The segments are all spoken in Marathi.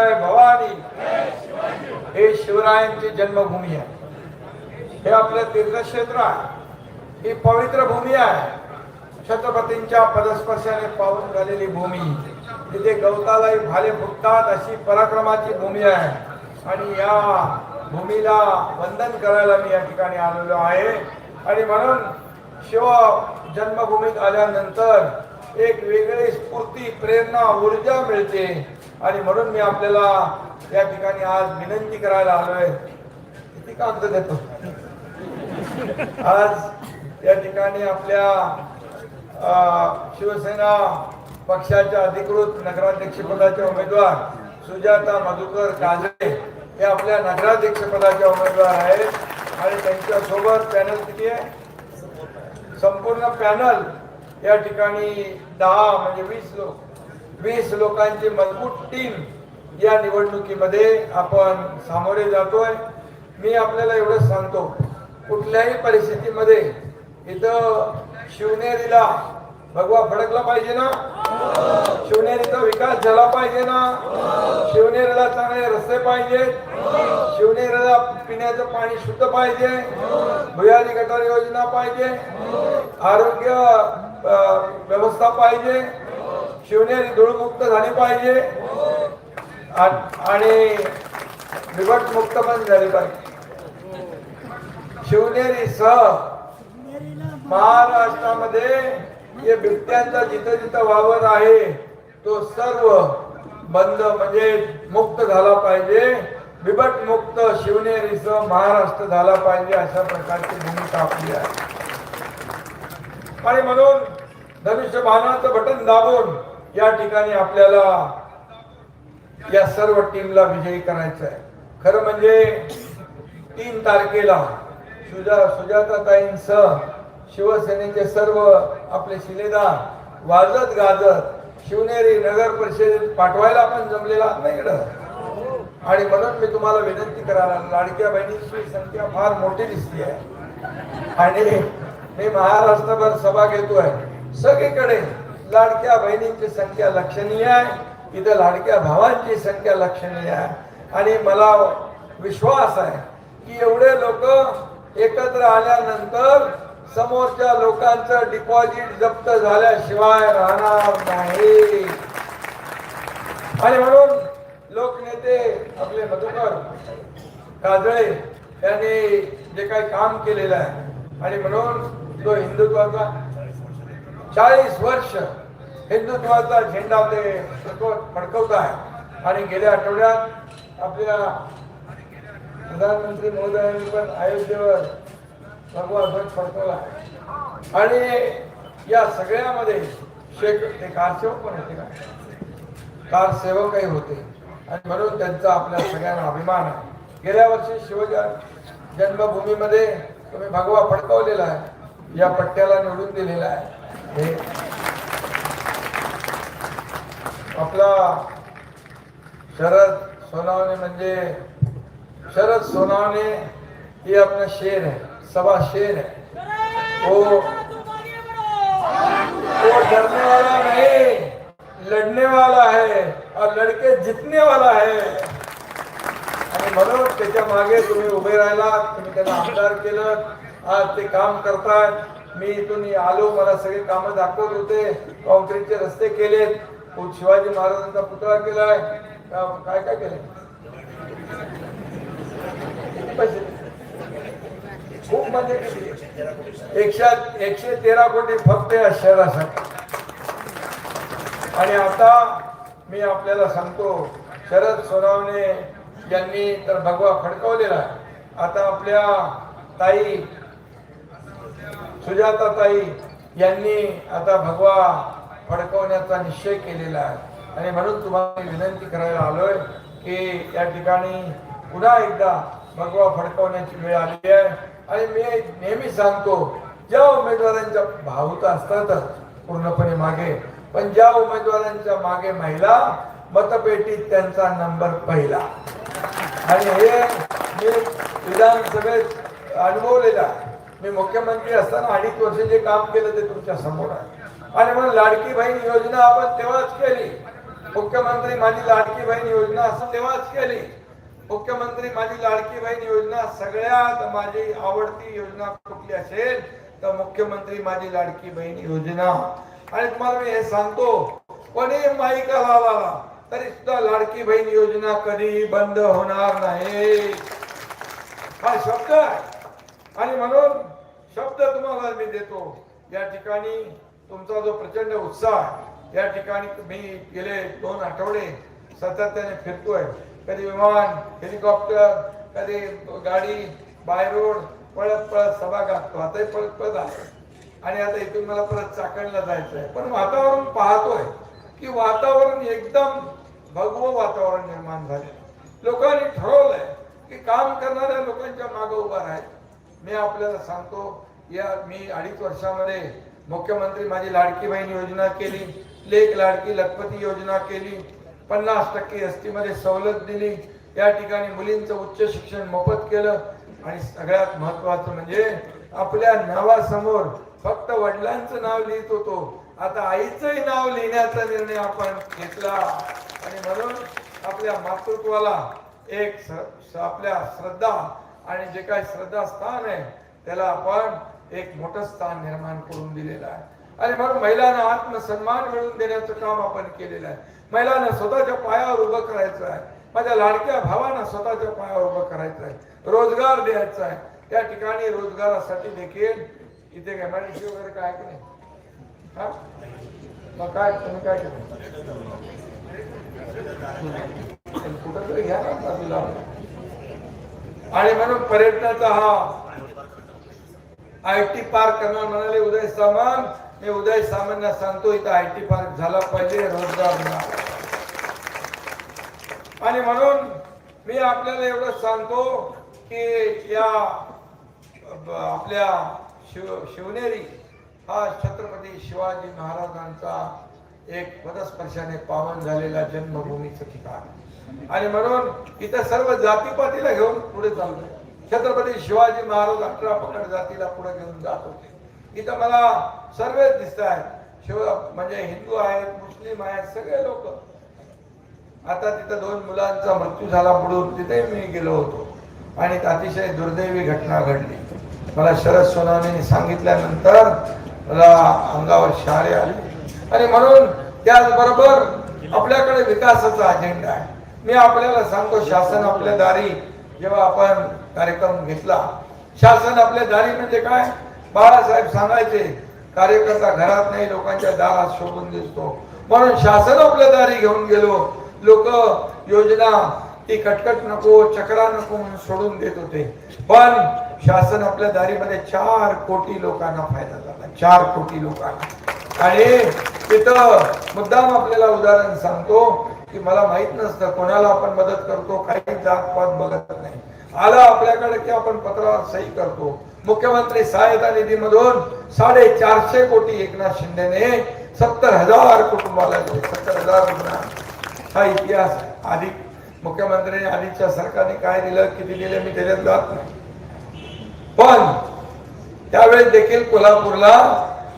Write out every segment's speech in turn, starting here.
भवानी हे शिवरायांची जन्मभूमी आहे. हे आपलं तीर्थक्षेत्र आहे. ही पवित्र भूमी आहे. छत्रपतींच्या पदस्पर्शाने पाहून झालेली भूमी. तिथे गवतालाही भाले फुटतात अशी पराक्रमाची भूमी आहे. आणि या भूमीला वंदन करायला मी या ठिकाणी आलेलो आहे. आणि म्हणून शिव जन्मभूमीत आल्यानंतर एक वेगळी स्फूर्ती प्रेरणा ऊर्जा मिळते. आणि म्हणून मी आपल्याला या ठिकाणी आज विनंती करायला आलोय. किती कागद देतो? आज या ठिकाणी आपल्या शिवसेना पक्षाच्या अधिकृत नगराध्यक्षपदाचे उमेदवार सुजाता मधुकर काजळे हे आपल्या नगराध्यक्षपदाचे उमेदवार आहेत. आणि त्यांच्यासोबत पॅनल किती आहे? संपूर्ण पॅनल या ठिकाणी दहा म्हणजे वीस लोक. वीस लोकांची मजबूत टीम या निवडणुकीमध्ये आपण सामोरे जातोय. मी आपल्याला एवढंच सांगतो कुठल्याही परिस्थितीमध्ये इथं शिवनेरीला भगवा फडकला पाहिजे ना? शिवनेरीचा विकास झाला पाहिजे ना? शिवनेरीला चांगले रस्ते पाहिजेत शिवनेरीला पिण्याचं पाणी शुद्ध पाहिजे? भुयारी गटार योजना पाहिजे? आरोग्य व्यवस्था पाहिजे? शिवनेरी धूळमुक्त झाली पाहिजे. आणि बिबट मुक्त पण झाली पाहिजे. शिवनेरी सह महाराष्ट्रामध्ये हे बिबट्यांचा जिथं जिथं वावर आहे तो सर्व बंद म्हणजे मुक्त झाला पाहिजे. बिबट मुक्त शिवनेरीसह महाराष्ट्र झाला पाहिजे अशा प्रकारची भूमिका आपली आहे. आणि म्हणून धनुष्यबाणाचं बटन दाबून या ठिकाणी आपल्याला या सर्व टीमला विजयी करायचं आहे खरं म्हणजे तीन तारखेला सुजा सुजाताताईंसह शिवसेनेचे सर्व आपले शिलेदार वाजत गाजत शिवनेरी नगर परिषदेत पाठवायला आपण जमलेला नाही इकडं. आणि म्हणून मी तुम्हाला विनंती करायला लाडक्या बहिणींची संख्या फार मोठी दिसते आहे. आणि मी महाराष्ट्रभर सभा घेतोय. सगळीकडे लाडक्या बहिणींची संख्या लक्षणीय आहे. इथं लाडक्या भावांची संख्या लक्षणीय आहे. आणि मला विश्वास आहे की एवढे लोक एकत्र आल्यानंतर समोरच्या लोकांचं डिपॉझिट जप्त झाल्याशिवाय राहणार नाही. आणि म्हणून लोकनेते आपले मधुकर काजळे यांनी जे काही काम केलेलं आहे. आणि म्हणून जो हिंदुत्वाचा चाळीस वर्ष हिंदुत्वाचा झेंडा ते फडकवत आहे. आणि गेल्या आठवड्यात आपल्या प्रधानमंत्री महोदयांनी पण अयोध्येवर भगवा ध्वज फडकवला आहे. आणि या सगळ्यामध्ये शेख ते कारसेवक पण होते का? कारसेवकही होते. आणि म्हणून त्यांचा आपल्या सगळ्यांना अभिमान आहे. गेल्या वर्षी शिवजन जन्मभूमीमध्ये तुम्ही भगवा फडकवलेला आहे. या पट्ट्याला निवडून दिलेला आहे. आपला शरद सोनावणे म्हणजे शरद सोनावणे ही आपला शेर आहे सभा शेर आहे. वो वो डरने वाला नहीं. लढने वाला है और लड़के जितने वाला है आणि म्हणून त्याच्यामागे तुम्ही उभे राहिला तुम्ही त्यांना आमदार केलं. आज ते काम करतायत. मी इथून आलो मला सगळे कामं दाखवत होते. कॉन्क्रीटचे रस्ते केलेत. शिवाजी महाराजांचा पुतळा केलाय. काय काय केलंय? खूप म्हणजे एकशे एकशे तेरा कोटी फक्त या शहरासाठी. आणि आता मी आपल्याला सांगतो शरद सोनावणे यांनी तर भगवा फडकवलेला आता आपल्या ताई सुजाता ताई यांनी आता भगवा फडकवण्याचा निश्चय केलेला आहे. आणि म्हणून तुम्हाला विनंती करायला आलोय की या ठिकाणी पुन्हा एकदा भगवा फडकवण्याची वेळ आली आहे. आणि मी नेहमी सांगतो ज्या उमेदवारांच्या भावता असतातच पूर्णपणे मागे पण ज्या उमेदवारांच्या मागे महिला मतपेटीत त्यांचा नंबर पहिला. आणि हे मी विधानसभेत अनुभवलेलं आहे. मी मुख्यमंत्री असताना अडीच वर्ष जे काम केलं ते तुमच्यासमोर आहे. आणि म्हणून लाडकी बहीण योजना आपण तेव्हाच केली. मुख्यमंत्री माझी लाडकी बहीण योजना असं तेव्हाच केली. मुख्यमंत्री माझी लाडकी बहीण योजना सगळ्यात माझी आवडती योजना कुठली असेल तर मुख्यमंत्री माझी लाडकी बहीण योजना. आणि तुम्हाला मी हे सांगतो कोणी माईका लावला तरी सुद्धा लाडकी बहीण योजना कधी बंद होणार नाही. हा शब्द आहे. आणि म्हणून शब्द तुम्हाला मी देतो. या ठिकाणी तुमचा जो प्रचंड उत्साह या ठिकाणी मी गेले दोन आठवडे सातत्याने फिरतोय. कधी विमान हेलिकॉप्टर कधी गाडी बाय रोड पळत पळत सभा गाठतो. आताही पळत पळत आलो. आणि आता इथून मला परत चाकणला जायचं आहे पण वातावरण पाहतोय की वातावरण एकदम भगवं वातावरण निर्माण झाले लोकांनी ठरवलंय की काम करणाऱ्या लोकांच्या मागे उभा राहायचं. मी आपल्याला सांगतो या मी अडीच वर्षामध्ये मुख्यमंत्री माझी लाडकी बहीण योजना केली लेख लाडकी लखपती योजना केली पन्नास टक्के एसमध्ये सवलत दिली. या ठिकाणी मुलींचं उच्च शिक्षण मोफत केलं. आणि सगळ्यात महत्वाचं म्हणजे आपल्या नावासमोर फक्त वडिलांचं नाव लिहित होतो. आता आईचंही नाव लिहिण्याचा निर्णय आपण घेतला. आणि म्हणून आपल्या मातृत्वाला एक आपल्या श्रद्धा आणि जे काही श्रद्धास्थान आहे त्याला आपण एक मोठं स्थान निर्माण करून दिलेलं आहे. आणि म्हणून महिलांना आत्मसन्मान मिळवून देण्याचं काम आपण केलेलं आहे. महिलांना स्वतःच्या पायावर उभं करायचं आहे. माझ्या लाडक्या भावांना स्वतःच्या पायावर उभं करायचं आहे. रोजगार द्यायचा आहे. त्या ठिकाणी रोजगारासाठी देखील इथे काय एमआयडीसी वगैरे काय की नाही हा? मग काय तुम्ही काय केलं कुठं तरी घ्या ना बाजूला. आणि म्हणून पर्यटनाचा हा आय टी पार्क करणार म्हणाले उदय सामान मी उदय सामंतला सांगतो इथं आय टी पार्क झाला पाहिजे रोजगार आणि म्हणून मी आपल्याला एवढं सांगतो की या आपल्या शिव शिवनेरी हा छत्रपती शिवाजी महाराजांचा एक पदस्पर्शाने पावन झालेला जन्मभूमीचं ठिकाण. आणि म्हणून इथं सर्व जातीपातीला घेऊन पुढे चाललोय. छत्रपती शिवाजी महाराज अठरा पकड जातीला पुढे घेऊन जात होते. इथं मला सर्वच दिसत आहेत. शिव म्हणजे हिंदू आहेत मुस्लिम आहेत सगळे लोक. आता तिथं दोन मुलांचा मृत्यू झाला पुढून तिथे मी गेलो होतो. आणि अतिशय दुर्दैवी घटना घडली. मला शरद सोनाने सांगितल्यानंतर मला अंगावर शाळे आले. आणि म्हणून त्याचबरोबर आपल्याकडे विकासाचा अजेंडा आहे. मी आपल्याला सांगतो शासन आपल्या दारी जेव्हा आपण कार्यक्रम घेतला. शासन आपल्या दारी म्हणजे काय? बाळासाहेब सांगायचे कार्यकर्ता घरात नाही लोकांच्या दारात शोभून दिसतो. म्हणून शासन आपल्या दारी घेऊन गेलो. लोक योजना ती कटकट नको चक्रा नको म्हणून सोडून देत होते. पण शासन आपल्या दारीमध्ये चार कोटी लोकांना फायदा झाला. चार कोटी लोकांना. आणि तिथं मुद्दाम आपल्याला उदाहरण सांगतो की मला माहीत नसतं कोणाला आपण मदत करतो काही जात पात बघत नाही. आला आपल्याकडे की आपण पत्रावर सही करतो. मुख्यमंत्री सहायता निधीमधून साडे चारशे कोटी एकनाथ शिंदेने सत्तर हजार कुटुंबाला दिले. सत्तर हजार हा इतिहास आधी मुख्यमंत्र्यांनी आधीच्या सरकारने काय दिलं किती दिले मी त्याच्यात जात नाही. पण त्यावेळेस देखील कोल्हापूरला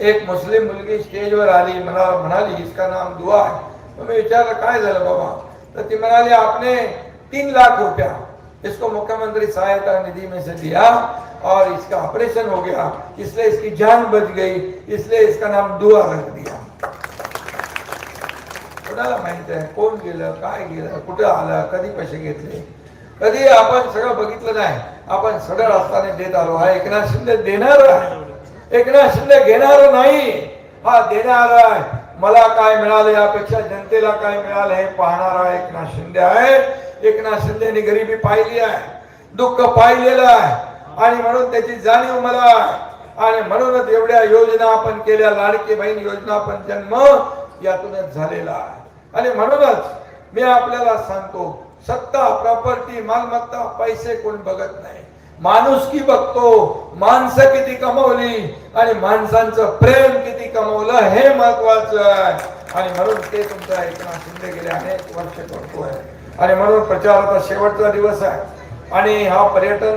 एक मुस्लिम मुलगी स्टेजवर आली. मला म्हणाली इसका नाम दुआ आहे. तो मी विचारलं काय झालं बाबा? तर ती म्हणाली आपने तीन लाख रुपया इसको मुख्यमंत्री सहायता निधि में से दिया और इसका ऑपरेशन हो गया। इसलिए इसकी जान बच गई। इसलिए इसका नाम दुआ रख दिया। कोणाला माहित आहे कोण गेलं, काय गेलं, कुठं आलं, कधी पैसे घेतले? कधी आपण सगळं बघितलं नाही. आपण सगळं असताना देत आलो. हा एकनाथ शिंदे देणार एकनाथ शिंदे घेणार नाही. हा देणार मला काय मिळालं यापेक्षा जनतेला काय मिळालं हे पाहणारा एकनाथ शिंदे आहे. एकनाथ शिंदेनी गरिबी पाहिली आहे दुःख पाहिलेलं आहे आणि म्हणून त्याची जाणीव मला आहे. आणि म्हणूनच एवढ्या योजना आपण केल्या लाडकी बहीण योजना पण जन्म यातूनच झालेला आहे. आणि म्हणूनच मी आपल्याला सांगतो सत्ता प्रॉपर्टी मालमत्ता पैसे कोण बघत नाही. माणूस की बघतो माणसं किती कमवली आणि माणसांचं प्रेम किती कमवलं हे महत्वाचं आहे. आणि म्हणून ते तुमचा एकनाथ शिंदे गेले अनेक वर्ष करतोय. आणि म्हणून प्रचाराचा शेवटचा दिवस आहे. आणि हा पर्यटन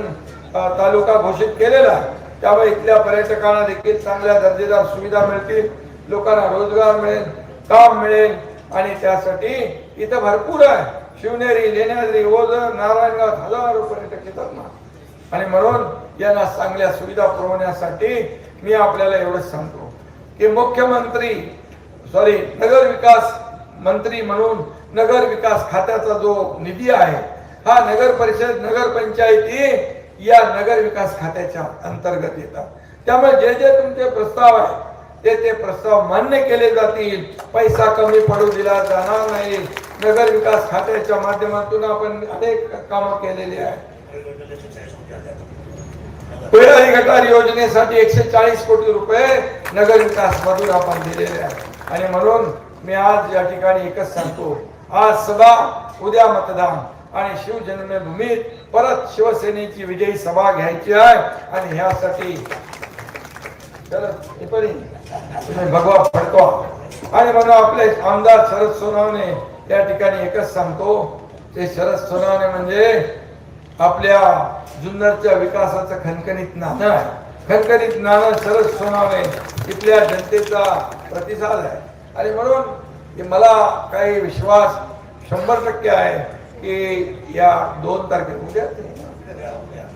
तालुका घोषित केलेला आहे. त्यामुळे इथल्या पर्यटकांना देखील चांगल्या दर्जेदार सुविधा मिळतील लोकांना रोजगार मिळेल काम मिळेल आणि त्यासाठी इथं भरपूर आहे. शिवनेरी लेण्याद्री ओझर नारायणगाव हजारो पर्यटक येतात ना. आणि म्हणून यांना चांगल्या सुविधा पुरवण्यासाठी मी आपल्याला एवढंच सांगतो की मुख्यमंत्री सॉरी नगर विकास मंत्री म्हणून नगर विकास खात्याचा जो निधी आहे हा नगर परिषद नगर पंचायती या नगर विकास खात्याच्या अंतर्गत येतात. त्यामुळे जे जे तुमचे प्रस्ताव आहे ते ते प्रस्ताव मान्य केले जातील. पैसा कमी पडू दिला जाणार नाही. नगर विकास खात्याच्या माध्यमातून आपण अनेक कामं केलेली आहेत. पेढारी गटार योजनेसाठी एकशे चाळीस कोटी रुपये नगर विकास मधून आपण दिलेले आहे आणि म्हणून मी आज या ठिकाणी एकच सांगतो. आज सभा उद्या मतदान आणि शिवजन्मभूमीत परत शिवसेनेची विजयी सभा घ्यायची आहे आणि ह्यासाठी भगवा फडकवा. आणि म्हणून आपले आमदार शरद सोनावणे या ठिकाणी एकच सांगतो. ते शरद सोनावणे म्हणजे आपल्या जुन्नरच्या विकासाचं खणखणीत नाणं आहे. खणखणीत नाणं शरद सोनावणे इथल्या जनतेचा प्रतिसाद आहे. आणि म्हणून मला काही विश्वास शंभर टक्के आहे की या दोन तारखे उद्या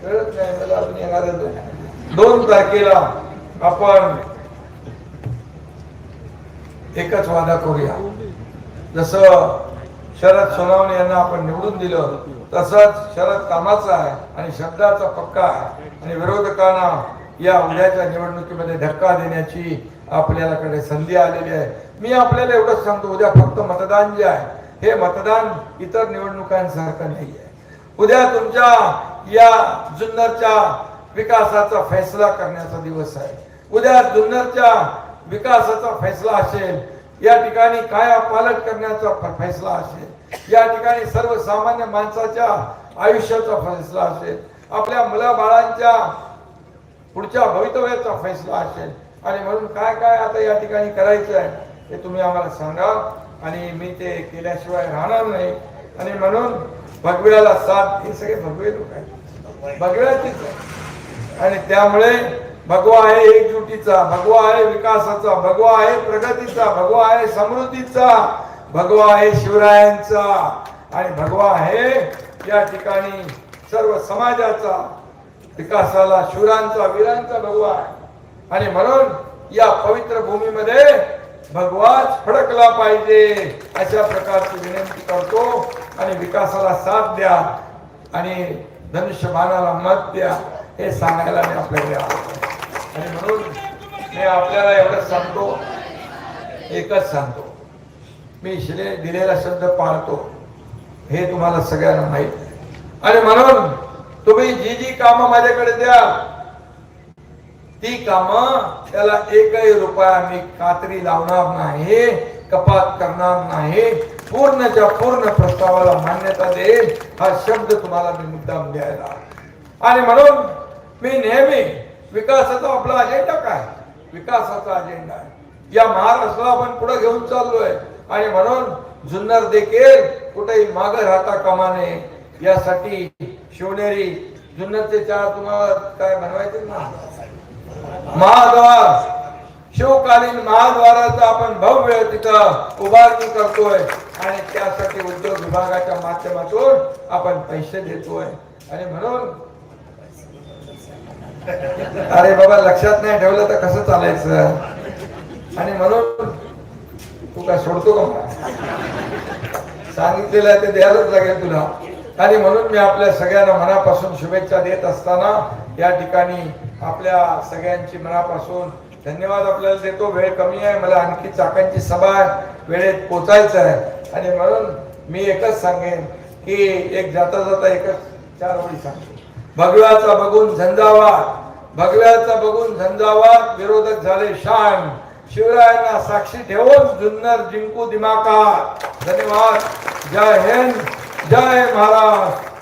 कळत नाही मला अजून येणारच दोन तारखेला आपण एकच वादा करूया. जसं शरद सोनावणे यांना आपण निवडून दिलं तसंच शरद कामाचा आहे आणि शब्दाचा पक्का आहे. आणि विरोधकांना या उद्याच्या निवडणुकीमध्ये धक्का देण्याची आपल्याकडे संधी आलेली आहे. मी आपल्याला एवढंच सांगतो उद्या फक्त मतदान जे आहे हे मतदान इतर निवडणुकांसारखं नाही आहे उद्या तुमच्या या जुन्नरच्या विकासाचा फैसला करण्याचा दिवस आहे. उद्या जुन्नरच्या विकासाचा फैसला असेल या ठिकाणी काय पालट करण्याचा फैसला असेल या ठिकाणी सर्वसामान्य माणसाच्या आयुष्याचा फैसला असेल आपल्या मुलाबाळांच्या पुढच्या भवितव्याचा फैसला असेल. आणि म्हणून काय काय आता या ठिकाणी करायचं आहे? हे तुम्ही आम्हाला सांगा. आणि मी ते केल्याशिवाय राहणार नाही. आणि म्हणून भगव्याला साथ हे सगळे भगवे लोक आहेत. भगव्याचीच आहे आणि त्यामुळे भगवा आहे एकजुटीचा भगवा आहे विकासाचा भगवा आहे प्रगतीचा भगवा आहे समृद्धीचा भगवा आहे शिवरायांचा. आणि भगवा आहे या ठिकाणी सर्व समाजाचा विकासाला शिवरांचा वीरांचा भगवा आहे. आणि म्हणून या पवित्र भूमीमध्ये भगवाच फडकला पाहिजे अशा प्रकारची विनंती करतो आणि विकासाला साथ द्या आणि धनुष्यबाणाला मत द्या हे सांगायला मी आपल्याकडे आणि म्हणून मी आपल्याला एवढंच सांगतो एकच सांगतो. मी शिले दिलेला शब्द पाळतो हे तुम्हाला सगळ्यांना माहीत. आहे आणि म्हणून तुम्ही जी जी कामं माझ्याकडे द्या ती काम त्याला एकही रुपया मी कात्री लावणार नाही कपात करणार नाही. पूर्णच्या पूर्ण प्रस्तावाला मान्यता देईल हा शब्द तुम्हाला मी मुद्दाम द्यायला आणि म्हणून मी नेहमी विकासाचा आपला अजेंडा काय? विकासाचा अजेंडा आहे. या महाराष्ट्राला आपण पुढे घेऊन चाललोय. आणि म्हणून जुन्नर देखील कुठेही मागे राहता कमा नये. यासाठी शिवनेरी जुन्नरचे चार तुम्हाला काय बनवायचे ना? महाद्वार शिवकालीन महाद्वाराचा आपण भव्य तिथं उभारणी करतोय. आणि त्यासाठी उद्योग विभागाच्या माध्यमातून आपण पैसे देतोय. आणि म्हणून अरे बाबा लक्षात नाही ठेवलं तर कसं चालायचं? आणि म्हणून तू काय सोडतो का मला? सांगितलेलं आहे ते द्यायलाच लागेल तुला. आणि म्हणून मी आपल्या सगळ्यांना मनापासून शुभेच्छा देत असताना या ठिकाणी आपल्या सगळ्यांची मनापासून धन्यवाद आपल्याला देतो. वेळ कमी आहे. मला आणखी चाकांची सभा आहे. वेळेत पोचायचं आहे. आणि म्हणून मी एकच सांगेन की एक जाता जाता एकच चार ओळी सांगतो. भगव्याचा बघून झंझावात. भगव्याचा बघून झंझावात. विरोधक झाले शान. शिवरायांना साक्षी ठेवून जुन्नर जिंकू दिमाका धन्यवाद. जय हिंद. जय महाराष्ट्र.